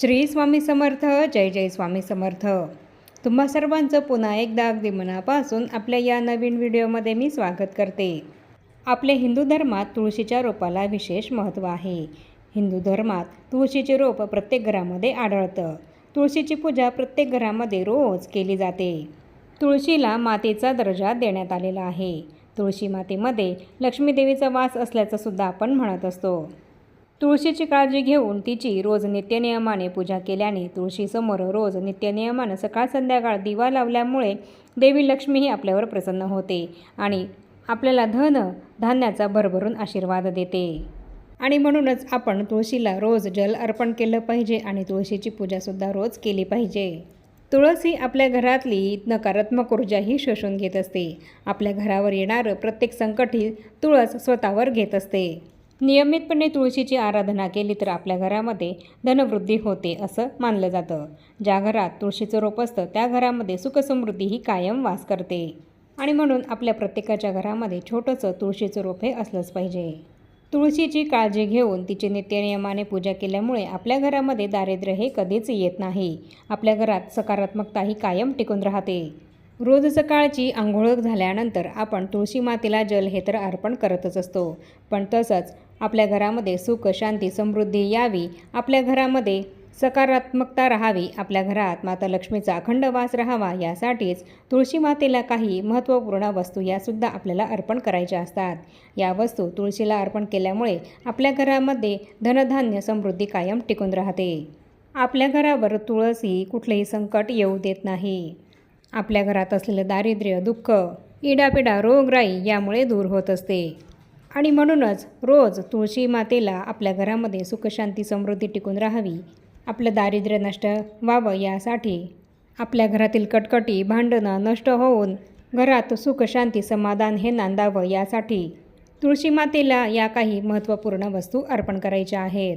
श्री स्वामी समर्थ जय जय स्वामी समर्थ. तुम्हा सर्वांचं पुन्हा एकदा अगदी मनापासून आपल्या या नवीन व्हिडिओमध्ये मी स्वागत करते. आपल्या हिंदू धर्मात तुळशीच्या रोपाला विशेष महत्त्व आहे. हिंदू धर्मात तुळशीचे रोप प्रत्येक घरामध्ये आढळतं. तुळशीची पूजा प्रत्येक घरामध्ये रोज केली जाते. तुळशीला मातेचा दर्जा देण्यात आलेला आहे. तुळशी मातेमध्ये लक्ष्मीदेवीचा वास असल्याचं सुद्धा आपण म्हणत असतो. तुळशीची काळजी घेऊन तिची रोज नित्यनियमाने पूजा केल्याने तुळशीसमोर रोज नित्यनियमानं सकाळ संध्याकाळ दिवा लावल्यामुळे देवी लक्ष्मीही आपल्यावर प्रसन्न होते आणि आपल्याला धन धान्याचा भरभरून आशीर्वाद देते. आणि म्हणूनच आपण तुळशीला रोज जल अर्पण केलं पाहिजे आणि तुळशीची पूजासुद्धा रोज केली पाहिजे. तुळस ही आपल्या घरातली नकारात्मक ऊर्जाही शोषून घेत असते. आपल्या घरावर येणारं प्रत्येक संकट ही तुळस स्वतःवर घेत असते. नियमितपणे तुळशीची आराधना केली तर आपल्या घरामध्ये धनवृद्धी होते असं मानलं जातं. ज्या घरात तुळशीचं रोप असतं त्या घरामध्ये सुखसमृद्धी ही कायम वास करते. आणि म्हणून आपल्या प्रत्येकाच्या घरामध्ये छोटंसं तुळशीचं रोप हे असलंच पाहिजे. तुळशीची काळजी घेऊन तिची नित्यनियमाने पूजा केल्यामुळे आपल्या घरामध्ये दारिद्र्य हे कधीच येत नाही. आपल्या घरात सकारात्मकता ही कायम टिकून राहते. रोज सकाळची आंघोळ झाल्यानंतर आपण तुळशी मातेला जल हे तर अर्पण करतच असतो. पण तसंच आपल्या घरामध्ये सुख शांती समृद्धी यावी. आपल्या घरामध्ये सकारात्मकता राहावी. आपल्या घरात माता लक्ष्मीचा अखंड वास राहावा. यासाठीच तुळशी मातेला काही महत्त्वपूर्ण वस्तू यासुद्धा आपल्याला अर्पण करायच्या असतात. या वस्तू तुळशीला अर्पण केल्यामुळे आपल्या घरामध्ये धनधान्य समृद्धी कायम टिकून राहते. आपल्या घरावर तुळस ही कुठलेही संकट येऊ देत नाही. आपल्या घरात असलेलं दारिद्र्य दुःख इडापिडा रोगराई यामुळे दूर होत असते. आणि म्हणूनच रोज तुळशी मातेला आपल्या घरामध्ये सुखशांती समृद्धी टिकून राहावी. आपलं दारिद्र्य नष्ट व्हावं यासाठी आपल्या घरातील कटकटी भांडणं नष्ट होऊन घरात सुखशांती समाधान हे नांदावं यासाठी तुळशी मातेला या काही महत्त्वपूर्ण वस्तू अर्पण करायच्या आहेत.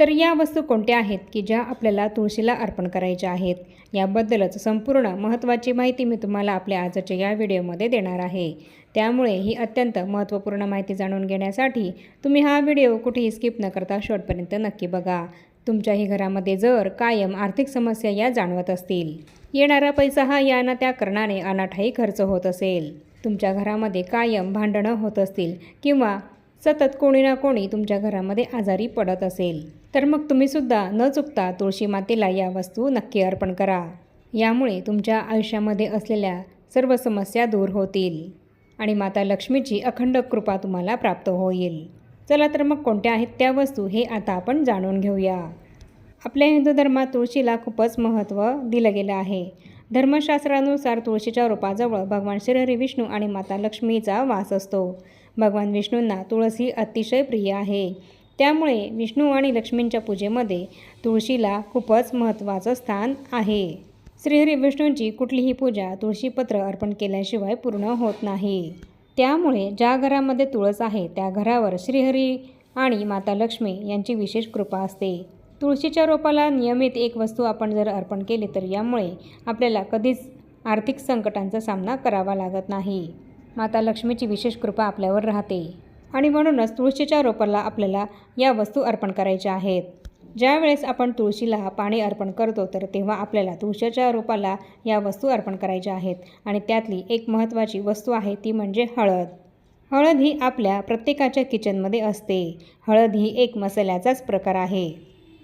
तर या वस्तू कोणत्या आहेत की ज्या आपल्याला तुळशीला अर्पण करायच्या आहेत? याबद्दलच संपूर्ण महत्त्वाची माहिती मी तुम्हाला आपल्या आजच्या या व्हिडिओमध्ये देणार आहे. त्यामुळे ही अत्यंत महत्त्वपूर्ण माहिती जाणून घेण्यासाठी तुम्ही हा व्हिडिओ कुठेही स्किप न करता शेवटपर्यंत नक्की बघा. तुमच्याही घरामध्ये जर कायम आर्थिक समस्या या जाणवत असतील येणारा पैसा हा या ना त्या कारणाने अनाठाई खर्च होत असेल. तुमच्या घरामध्ये कायम भांडणं होत असतील किंवा सतत कोणी ना कोणी तुमच्या घरामध्ये आजारी पडत असेल तर मग तुम्हीसुद्धा न चुकता तुळशी मातेला या वस्तू नक्की अर्पण करा. यामुळे तुमच्या आयुष्यामध्ये असलेल्या सर्व समस्या दूर होतील. आणि माता लक्ष्मीची अखंड कृपा तुम्हाला प्राप्त होईल. चला तर मग कोणत्या आहेत त्या वस्तू हे आता आपण जाणून घेऊया. आपल्या हिंदू धर्मात तुळशीला खूपच महत्त्व दिलं गेलं आहे. धर्मशास्त्रानुसार तुळशीच्या रोपाजवळ भगवान श्रीहरी विष्णू आणि माता लक्ष्मीचा वास असतो. भगवान विष्णूंना तुळस ही अतिशय प्रिय आहे. त्यामुळे विष्णू आणि लक्ष्मींच्या पूजेमध्ये तुळशीला खूपच महत्त्वाचं स्थान आहे. श्रीहरी विष्णूंची कुठलीही पूजा तुळशीपत्र अर्पण केल्याशिवाय पूर्ण होत नाही. त्यामुळे ज्या घरामध्ये तुळस आहे त्या घरावर श्रीहरी आणि माता लक्ष्मी यांची विशेष कृपा असते. तुळशीच्या रोपाला नियमित एक वस्तू आपण जर अर्पण केली तर यामुळे आपल्याला कधीच आर्थिक संकटांचा सामना करावा लागत नाही. माता लक्ष्मीची विशेष कृपा आपल्यावर राहते. आणि म्हणूनच तुळशीच्या रोपाला आपल्याला या वस्तू अर्पण करायच्या आहेत. ज्यावेळेस आपण तुळशीला पाणी अर्पण करतो तर तेव्हा आपल्याला तुळशीच्या रोपाला या वस्तू अर्पण करायच्या आहेत. आणि त्यातली एक महत्त्वाची वस्तू आहे ती म्हणजे हळद. हळद ही आपल्या प्रत्येकाच्या किचनमध्ये असते. हळद ही एक मसाल्याचाच प्रकार आहे.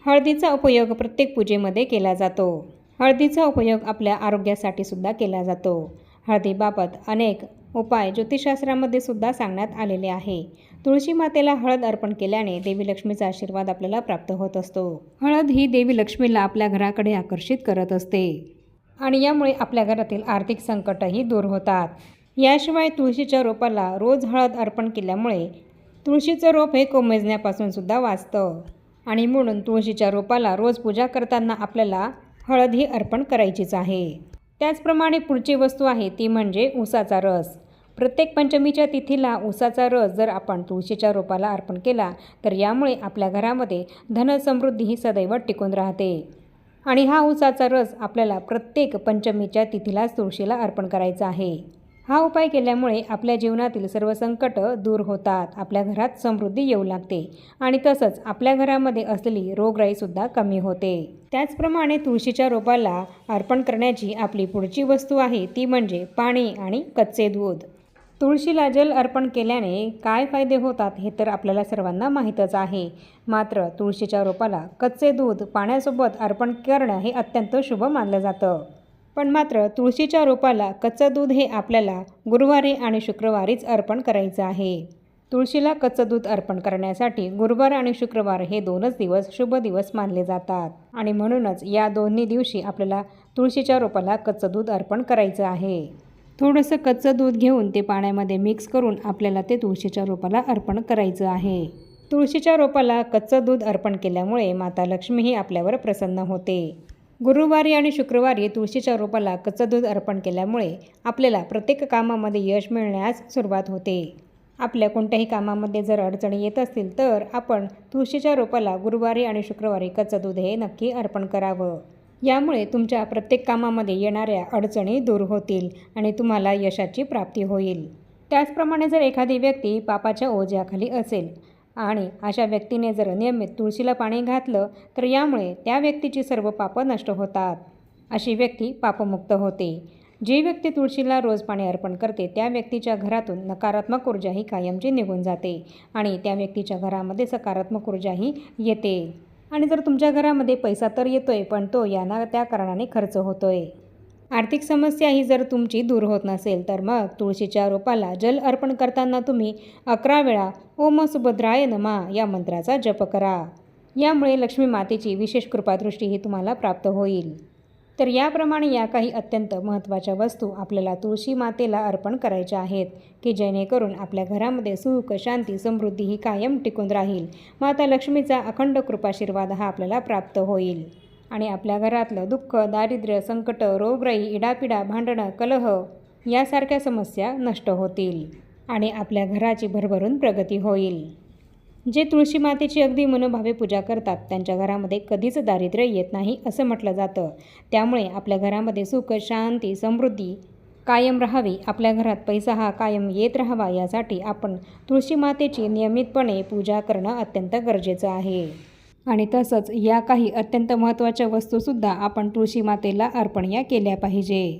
हळदीचा उपयोग प्रत्येक पूजेमध्ये केला जातो. हळदीचा उपयोग आपल्या आरोग्यासाठी सुद्धा केला जातो. हळदीबाबत अनेक उपाय ज्योतिषशास्त्रामध्ये सुद्धा सांगण्यात आलेले आहे. तुळशी मातेला हळद अर्पण केल्याने देवी लक्ष्मीचा आशीर्वाद आपल्याला प्राप्त होत असतो. हळद ही देवी लक्ष्मीला आपल्या घराकडे आकर्षित करत असते. आणि यामुळे आपल्या घरातील आर्थिक संकटही दूर होतात. याशिवाय तुळशीच्या रोपाला रोज हळद अर्पण केल्यामुळे तुळशीचं रोप हे कोमेजण्यापासून सुद्धा वाचतं. आणि म्हणून तुळशीच्या रोपाला रोज पूजा करताना आपल्याला हळद ही अर्पण करायचीच आहे. त्याचप्रमाणे पुढची वस्तू आहे ती म्हणजे ऊसाचा रस. प्रत्येक पंचमीच्या तिथीला ऊसाचा रस जर आपण तुळशीच्या रोपाला अर्पण केला तर यामुळे आपल्या घरामध्ये धनसमृद्धी ही सदैव टिकून राहते. आणि हा ऊसाचा रस आपल्याला प्रत्येक पंचमीच्या तिथीलाच तुळशीला अर्पण करायचा आहे. हा उपाय केल्यामुळे आपल्या जीवनातील सर्व संकट दूर होतात आपल्या घरात समृद्धी येऊ लागते आणि तसंच आपल्या घरामध्ये असलेली रोगराईसुद्धा कमी होते. त्याचप्रमाणे तुळशीच्या रोपाला अर्पण करण्याची आपली पुढची वस्तू आहे ती म्हणजे पाणी आणि कच्चे दूध. तुळशीला जल अर्पण केल्याने काय फायदे होतात हे तर आपल्याला सर्वांना माहीतच आहे. मात्र तुळशीच्या रोपाला कच्चे दूध पाण्यासोबत अर्पण करणं हे अत्यंत शुभ मानलं जातं. पण मात्र तुळशीच्या रोपाला कच्चं दूध हे आपल्याला गुरुवारी आणि शुक्रवारीच अर्पण करायचं आहे. तुळशीला कच्चं दूध अर्पण करण्यासाठी गुरुवार आणि शुक्रवार हे दोनच दिवस शुभ दिवस मानले जातात. आणि म्हणूनच या दोन्ही दिवशी आपल्याला तुळशीच्या रोपाला कच्चं दूध अर्पण करायचं आहे. थोडंसं कच्चं दूध घेऊन ते पाण्यामध्ये मिक्स करून आपल्याला ते तुळशीच्या रोपाला अर्पण करायचं आहे. तुळशीच्या रोपाला कच्चं दूध अर्पण केल्यामुळे माता लक्ष्मीही आपल्यावर प्रसन्न होते. गुरुवारी आणि शुक्रवारी तुळशीच्या रोपाला कच्चं दूध अर्पण केल्यामुळे आपल्याला प्रत्येक कामामध्ये यश मिळण्यास सुरुवात होते. आपल्या कोणत्याही कामामध्ये जर अडचणी येत असतील तर आपण तुळशीच्या रोपाला गुरुवारी आणि शुक्रवारी कच्चं दूध हे नक्की अर्पण करावं. यामुळे तुमच्या प्रत्येक कामामध्ये येणाऱ्या अडचणी दूर होतील आणि तुम्हाला यशाची प्राप्ती होईल. त्याचप्रमाणे जर एखादी व्यक्ती पापाच्या ओझ्याखाली असेल आणि अशा व्यक्तीने जर नियमित तुळशीला पाणी घातलं तर यामुळे त्या व्यक्तीची सर्व पापं नष्ट होतात. अशी व्यक्ती पापमुक्त होते. जी व्यक्ती तुळशीला रोज पाणी अर्पण करते त्या व्यक्तीच्या घरातून नकारात्मक ऊर्जा ही कायमची निघून जाते आणि त्या व्यक्तीच्या घरामध्ये सकारात्मक ऊर्जाही येते. आणि जर तुमच्या घरामध्ये पैसा तर येतो आहे पण तो यांना त्या कारणाने खर्च होतो आहे आर्थिक समस्या ही जर तुमची दूर होत नसेल तर मग तुळशीच्या रोपाला जल अर्पण करताना तुम्ही अकरा वेळा ओम सुभद्राय नमा या मंत्राचा जप करा. यामुळे लक्ष्मी मातेची विशेष कृपादृष्टी ही तुम्हाला प्राप्त होईल. तर याप्रमाणे या काही अत्यंत महत्त्वाच्या वस्तू आपल्याला तुळशी मातेला अर्पण करायच्या आहेत की जेणेकरून आपल्या घरामध्ये सुख शांती समृद्धी ही कायम टिकून राहील. माता लक्ष्मीचा अखंड कृपाशीर्वाद हा आपल्याला प्राप्त होईल. आणि आपल्या घरातलं दुःख दारिद्र्य संकट रोगराई इडापिडा भांडणं कलह यासारख्या समस्या नष्ट होतील आणि आपल्या घराची भरभरून प्रगती होईल. जे तुळशी मातेची अगदी मनोभावे पूजा करतात त्यांच्या घरामध्ये कधीच दारिद्र्य येत नाही असं म्हटलं जातं. त्यामुळे आपल्या घरामध्ये सुख शांती समृद्धी कायम राहावी. आपल्या घरात पैसा हा कायम येत राहावा यासाठी आपण तुळशी मातेची नियमितपणे पूजा करणं अत्यंत गरजेचं आहे. आणि तसंच या काही अत्यंत महत्त्वाच्या वस्तूसुद्धा आपण तुळशी मातेला अर्पण या केल्या पाहिजे.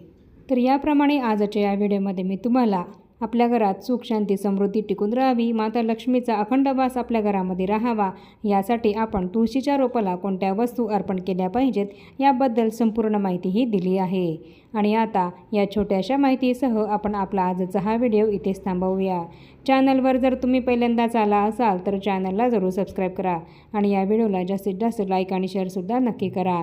तर याप्रमाणे आजच्या या व्हिडिओमध्ये मी तुम्हाला आपल्या घरात सुख शांती समृद्धी टिकून राहावी. माता लक्ष्मीचा अखंड वास आपल्या घरामध्ये राहावा. यासाठी आपण तुळशीच्या रोपाला कोणत्या वस्तू अर्पण केल्या पाहिजेत याबद्दल संपूर्ण माहितीही दिली आहे. आणि आता या छोट्याशा माहितीसह आपण आपला आजचा हा व्हिडिओ इथेच थांबवूया. चॅनलवर जर तुम्ही पहिल्यांदाच आला असाल तर चॅनलला जरूर सबस्क्राईब करा आणि या व्हिडिओला जास्तीत जास्त लाईक आणि शेअरसुद्धा नक्की करा.